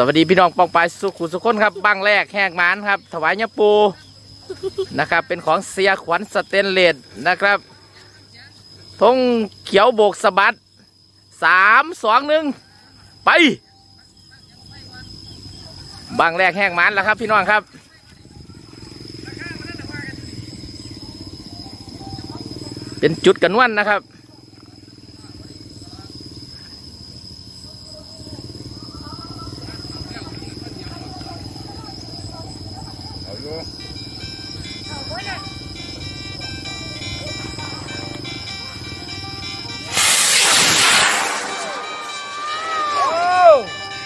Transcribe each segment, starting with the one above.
สวัสดีพี่น้องปองปายสุขุสุขคนครับบังแรกแหกหมานครับ ถวายยาปูนะครับ เป็นของเสียขวัญสเตนเลสนะครับธงเขียวโบกสะบัดสามสองหนึ่งไปบังแรกแหกหมานแล้วครับ พี่น้องครับเป็นจุดกันวันนะครับ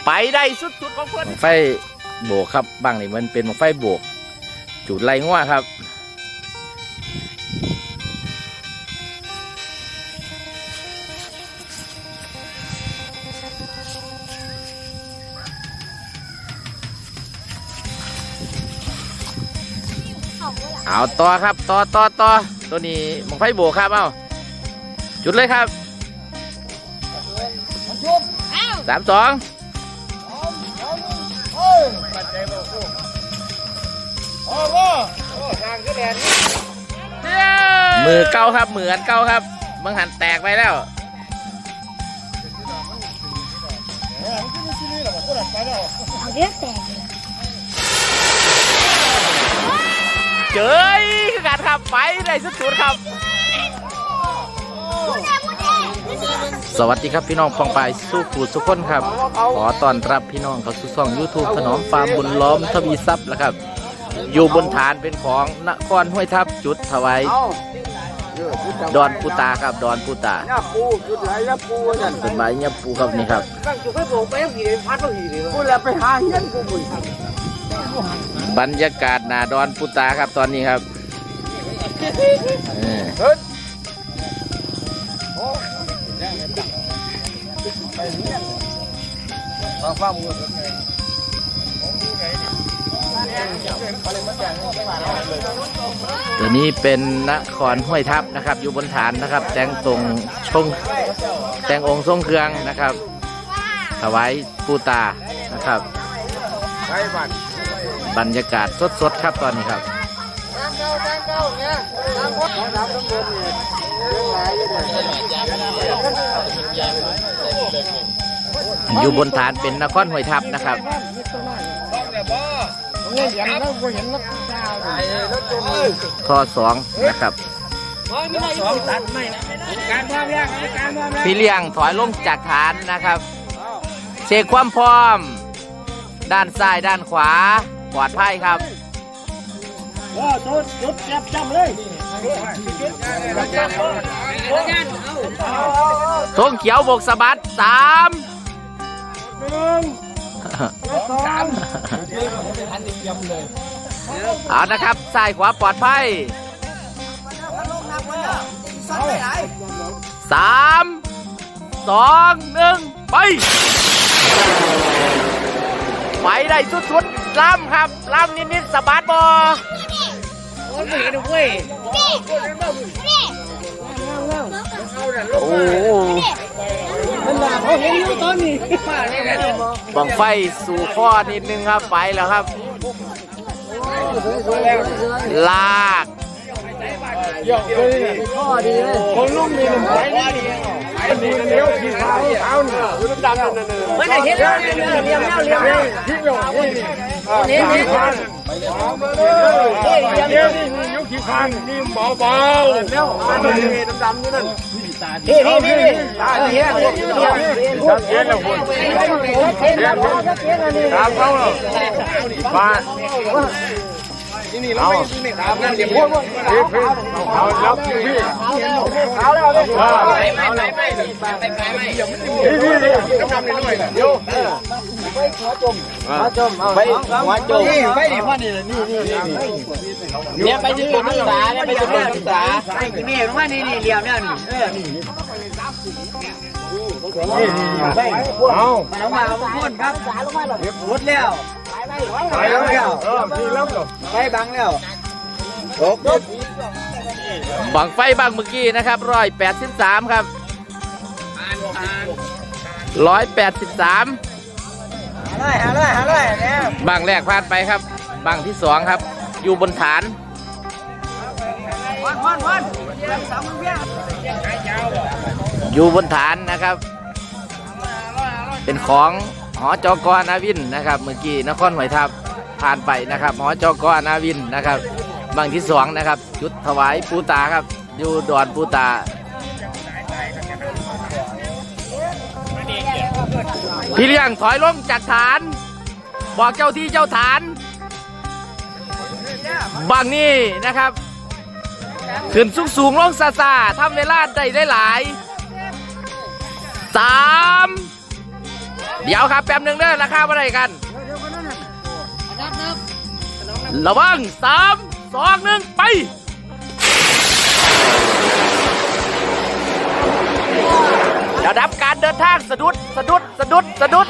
ไปได้สุดๆของเพื่อนไฟโบกครับบางนี่มันเป็นไฟโบก จุดไรงัวครับ เอาต่อครับต่อต่อต่อตัวนี้มังไฟโบครับเอาจุดเลยครับสามสองมือเก้าครับเหมือนเก้าครับมังหันแตกไปแล้วเอาเรียกแตกเลย เจยคือการครับไปได้สุดๆครับ สวัสดีครับพี่น้องปองปายสู้ขูดสุขคนครับ ขอต้อนรับพี่น้องเข้าสู่ช่อง YouTube ถนอมฟาร์มบุญล้อมทวีทรัพย์แล้วครับ อยู่บนฐานเป็นของนครห้วยทับจุดถวายดอนปูตาครับดอนปูตาย่าปูจุดไหนย่าปูนั่นเป็นใบเงียบปูครับนี่ครับตั้งจุดให้ผมไปยังผีพัดก็ผีเลยกูแล้วไปหาเงี้ยกูบุญ บรรยากาศนาดอนปูตาครับตอนนี้ครับเออเฮ้ยฟังฟังมือตัวนี้เป็นนครห้วยทับนะครับ อยู่บนฐานนะครับ แต่งตรงชงแต่งองค์ทรงเครื่องนะครับถวายปูตานะครับใครบัตร บรรยากาศสดๆครับตอนนี้ครับอยู่บนฐานเป็นนครห้วยทับนะครับข้อสองนะครับพี่เลี้ยงถอยลงจากฐานนะครับเช็คความพร้อม ด้านซ้ายด้านขวา ปลอดภัยครับว้าจุดจุดจับจับเลยจับธงเขียวบกสะบัดสามหนึ่งสามเอานะครับซ้ายขวาปลอดภัยสามสองหนึ่งไป ไปได้สุดๆล่ำครับล่ำนิดๆสะบัดบอโอ้โหมันด่าเขาเห็นอยู่ตอนนี้บังไฟสู่ข้อนิดนึงครับไปแล้วครับ ลากข้อดีเลยคนลุ่มนี่มันไป นี่อันนี้เลี้ยวขี่ขาวขาวนี่คือดำนั่นน่ะไม่ได้เห็นแล้วเลี้ยวเลี้ยวเลี้ยวเลี้ยวที่เลี้ยวนี่นี่นี่เอามาเลยเลี้ยวนี่ยกขี่ขางนี่เบาเบาแล้วอันนี้ดำๆนี่นั่นนี่นี่นี่ตาเหี้ยเหี้ยเหี้ยเหี้ยแล้วคนเหี้ยคนตามเขาแล้วมา นี่เราไม่ตามนั่นเดี๋ยวพวกพี่พี่เอาแล้วพี่เอาแล้วเลยไม่ไม่ไม่ไม่ไม่ไม่ไม่พี่พี่พี่ทำหน่อยเดี๋ยวไปหัวจมหัวจมไปหัวจมนี่ไปดิพ่อนี่นี่นี่นี่เนี่ยไปถึงนักศึกษาเนี่ยไปถึงนักศึกษานี่ลงมานี่นี่เลี้ยวเนี่ยนี่เออนี่นี่เอาลงมาเอาพ่นครับหมดแล้ว ไปแล้วเออพี่แล้วไปบังแล้วโอ้โหบังไฟบางเมื่อกี้นะครับร้อยแปดสิบสามครับร้อยแปดสิบสามร้อยห้าร้อยห้าร้อยเนี่ยบางแรกผ่านไปครับบางที่สองครับ อยู่บนฐานวันวันวันสามมือเพี้ยอยู่บนฐานนะครับ เป็นของ หอจกอนาวินนะครับ เมื่อกี้นครหอยทับผ่านไปนะครับหอจกอนาวินนะครับบางที่สองนะครับ จุดถวายปูตาครับ อยู่ดอนปูตา พี่เลี้ยงถอยลงจากฐาน บอกเจ้าที่เจ้าฐาน บางนี่นะครับขึ้นสูงสูงลงซาซาทำเวลาได้ได้หลายสาม เดี๋ยวครับแป๊บหนึ่งเด้อราคาอะไรกัน ระวังสามสองหนึ่งไประดับการเดินทางสะดุดสะดุดสะดุดสะดุด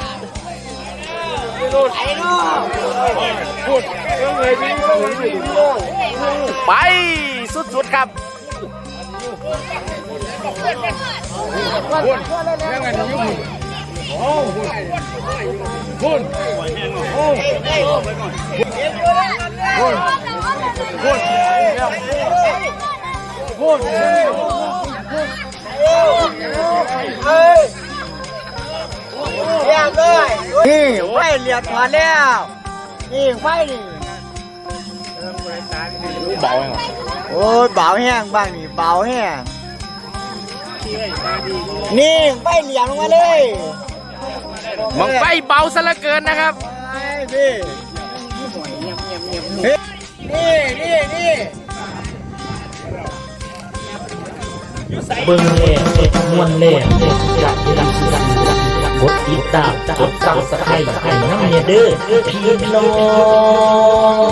ไปสุดๆครับ เรียบเลยนี่ไฟเหลียดถอแล้วนี่ไฟนี่เบาไหมโอ้ยเบาแห้งบ้างนี่เบาแห้งนี่ไฟเหลียมลงมาเลย มังไฟเบาซะเหลือเกินนะครับนี่นี่นี่นี่เบิ่งเล่มวนเล่จัดดังดังกดติดตามกดซับสไครต์ให้น้ำเนี่ยเด้อพี่น้อง